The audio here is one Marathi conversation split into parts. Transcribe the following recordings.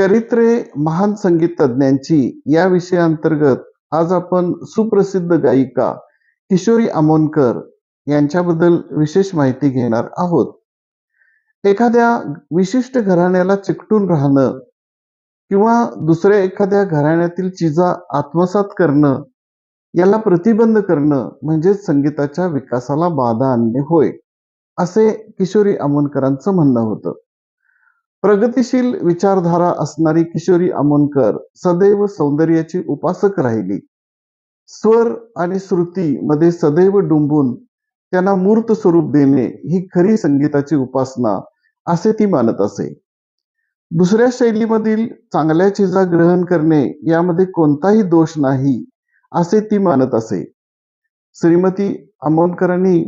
चरित्रे महान संगीत तज्ज्ञांची या विषयांतर्गत आज आपण सुप्रसिद्ध गायिका किशोरी आमोणकर यांच्याबद्दल विशेष माहिती घेणार आहोत. एखाद्या विशिष्ट घराण्याला चिकटून राहणं किंवा दुसऱ्या एखाद्या घराण्यातील चिजा आत्मसात करणं याला प्रतिबंध करणं म्हणजेच संगीताच्या विकासाला बाधा आणणे होय असे किशोरी आमोणकरांचं म्हणणं होतं. प्रगतिशील विचारधारा असणारी किशोरी आमोणकर सदैव सौंदर्याची उपासक राहिली. स्वर आणि श्रुती मध्ये सदैव डुंबून त्यांना मूर्त स्वरूप देणे ही खरी संगीताची उपासना असे ती मानत असे. दुसऱ्या शैलीमधील चांगल्या चिजा ग्रहण करणे यामध्ये कोणताही दोष नाही असे ती मानत असे. श्रीमती आमोणकरांनी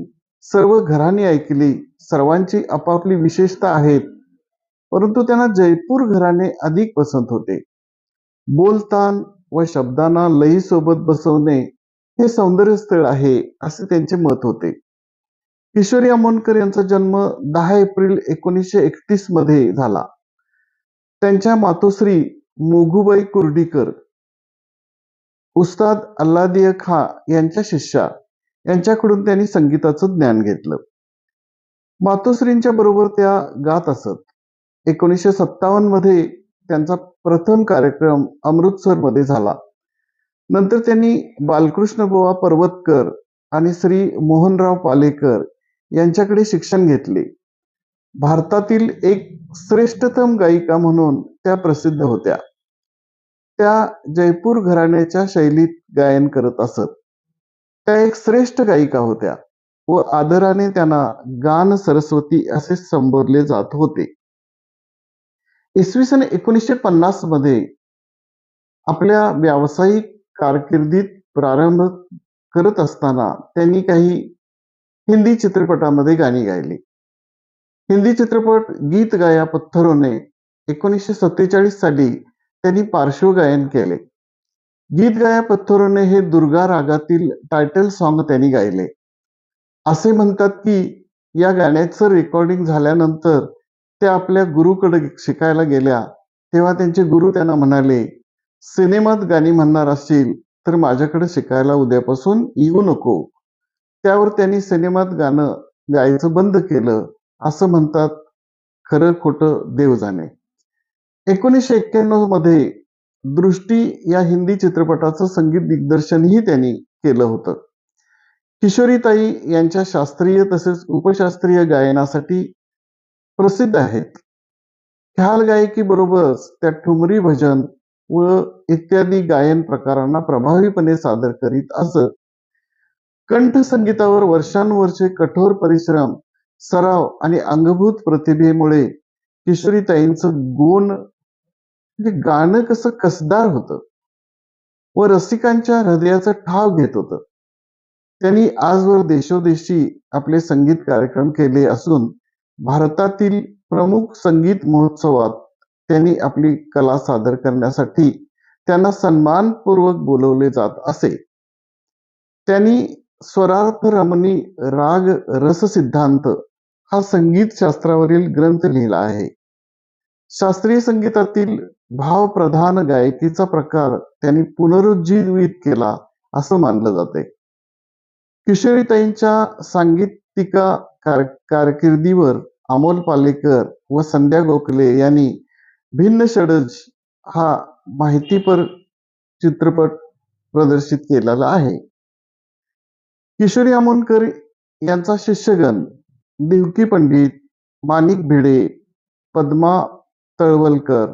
सर्व घरांनी ऐकली सर्वांची आपापली विशेषता आहेत परंतु त्यांना जयपूर घराणे अधिक पसंत होते. बोलतान व शब्दांना लई सोबत बसवणे हे सौंदर्य स्थळ आहे असे त्यांचे मत होते. किशोरी आमोणकर यांचा जन्म दहा एप्रिल एकोणीसशे एकतीसमध्ये झाला. त्यांच्या मातोश्री मोघुबाई कुर्डीकर उस्ताद अल्लादिय खा यांच्या शिष्या यांच्याकडून त्यांनी संगीताचं ज्ञान घेतलं. मातोश्रींच्या बरोबर त्या गात असत. एकोणीसशे सत्तावन्नमध्ये त्यांचा प्रथम कार्यक्रम अमृतसरमध्ये झाला. नंतर त्यांनी बालकृष्ण बुवा पर्वतकर आणि श्री मोहनराव पालेकर यांच्याकडे शिक्षण घेतले. भारतातील एक श्रेष्ठतम गायिका म्हणून त्या प्रसिद्ध होत्या. त्या जयपूर घराण्याच्या शैलीत गायन करत असत. त्या एक श्रेष्ठ गायिका होत्या व आदराने त्यांना गान सरस्वती असे संबोधले जात होते. इसवी सन एकोणीसशे पन्नासमध्ये आपल्या व्यावसायिक कारकिर्दीत प्रारंभ करत असताना त्यांनी काही हिंदी चित्रपटामध्ये गाणी गायली. हिंदी चित्रपट गीत गाया पत्थरोने एकोणीसशे सत्तेचाळीस साली त्यांनी पार्श्वगायन केले. गीत गाया पत्थरोने हे दुर्गा रागातील टायटल सॉन्ग त्यांनी गायले. असे म्हणतात की या गाण्याचं रेकॉर्डिंग झाल्यानंतर त्या आपल्या गुरुकडे शिकायला गेल्या तेव्हा त्यांचे गुरु त्यांना म्हणाले सिनेमात गाणी म्हणणार असतील तर माझ्याकडे शिकायला उद्यापासून येऊ नको. त्यावर त्यांनी सिनेमात गाणं गायचं बंद केलं. असं म्हणतात खरं खोटं देव जाणे. एकोणीसशे एक्क्याण्णवमध्ये दृष्टी या हिंदी चित्रपटाचं संगीत दिग्दर्शनही त्यांनी केलं होतं. किशोरीताई यांच्या शास्त्रीय तसेच उपशास्त्रीय गायनासाठी प्रसिद्ध आहेत. ख्याल गायकीबरोबरच त्या ठुमरी भजन व इत्यादी गायन प्रकारांना प्रभावीपणे सादर करीत असत. कंठ संगीतावर वर्षानुवर्षे कठोर परिश्रम सराव आणि अंगभूत प्रतिभेमुळे किशोरीताईंचं गुण म्हणजे गाणं कसं कसदार होतं व रसिकांच्या हृदयाचा ठाव घेत होतं. त्यांनी आजवर देशोदेशी आपले संगीत कार्यक्रम केले असून भारतातील प्रमुख संगीत महोत्सवात त्यांनी आपली कला सादर करण्यासाठी त्यांना सन्मानपूर्वक बोलवले जात असे. त्यांनी स्वरार्थ रमणी राग रस सिद्धांत हा संगीत शास्त्रावरील ग्रंथ लिहिला आहे. शास्त्रीय संगीतातील भावप्रधान गायकीचा प्रकार त्यांनी पुनरुज्जीवित केला असं मानलं जाते. किशोरीताईंच्या सांगीतिका कार कारकिर्दीवर अमोल पालेकर व संध्या गोखले यांनी भिन्न षडज हा माहितीपर चित्रपट प्रदर्शित केलेला आहे. किशोरी आमोणकर यांचा शिष्यगण देवकी पंडित माणिक भिडे पद्मा तळवलकर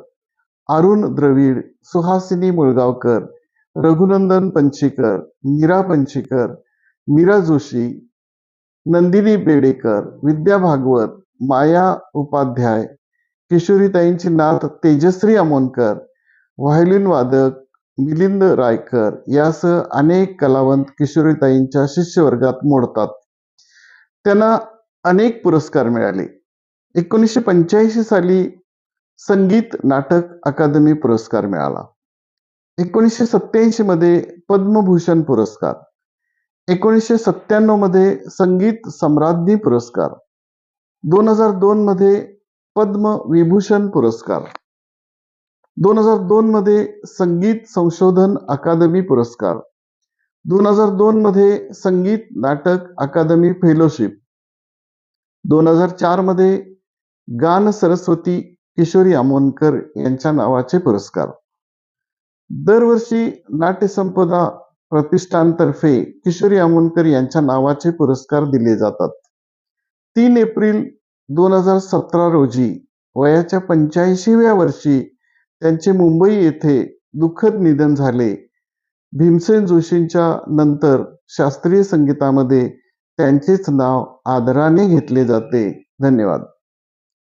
अरुण द्रविड सुहासिनी मुळगावकर रघुनंदन पंचीकर मीरा पंचीकर मीरा जोशी नंदिनी बेडेकर विद्या भागवत माया उपाध्याय किशोरीताईंची नात तेजश्री अमोनकर व्हायोलिन वादक मिलिंद रायकर यासह अनेक कलावंत किशोरीताईंच्या शिष्यवर्गात मोडतात. त्यांना अनेक पुरस्कार मिळाले. एकोणीसशे पंच्याऐंशी साली संगीत नाटक अकादमी पुरस्कार मिळाला. एकोणीसशे सत्त्याऐंशी मध्ये पद्मभूषण पुरस्कार. एकोणीसशे सत्त्याण्णवमध्ये संगीत सम्राज्ञी पुरस्कार. दोन हजार दोन मध्ये पद्म विभूषण पुरस्कार. दोन हजार दोन मध्ये संगीत संशोधन अकादमी पुरस्कार. दोन हजार दोन मध्ये संगीत नाटक अकादमी फेलोशिप. दोन हजार चारमध्ये गान सरस्वती किशोरी आमोणकर यांच्या नावाचे पुरस्कार. दरवर्षी नाट्यसंपदा प्रतिष्ठानतर्फे किशोरी आमोणकर यांच्या नावाचे पुरस्कार दिले जातात. तीन एप्रिल दोन हजार सतरा रोजी वयाच्या पंच्याऐंशीव्या वर्षी त्यांचे मुंबई येथे दुःखद निधन झाले. भीमसेन जोशींच्या नंतर शास्त्रीय संगीतामध्ये त्यांचेच नाव आदराने घेतले जाते. धन्यवाद.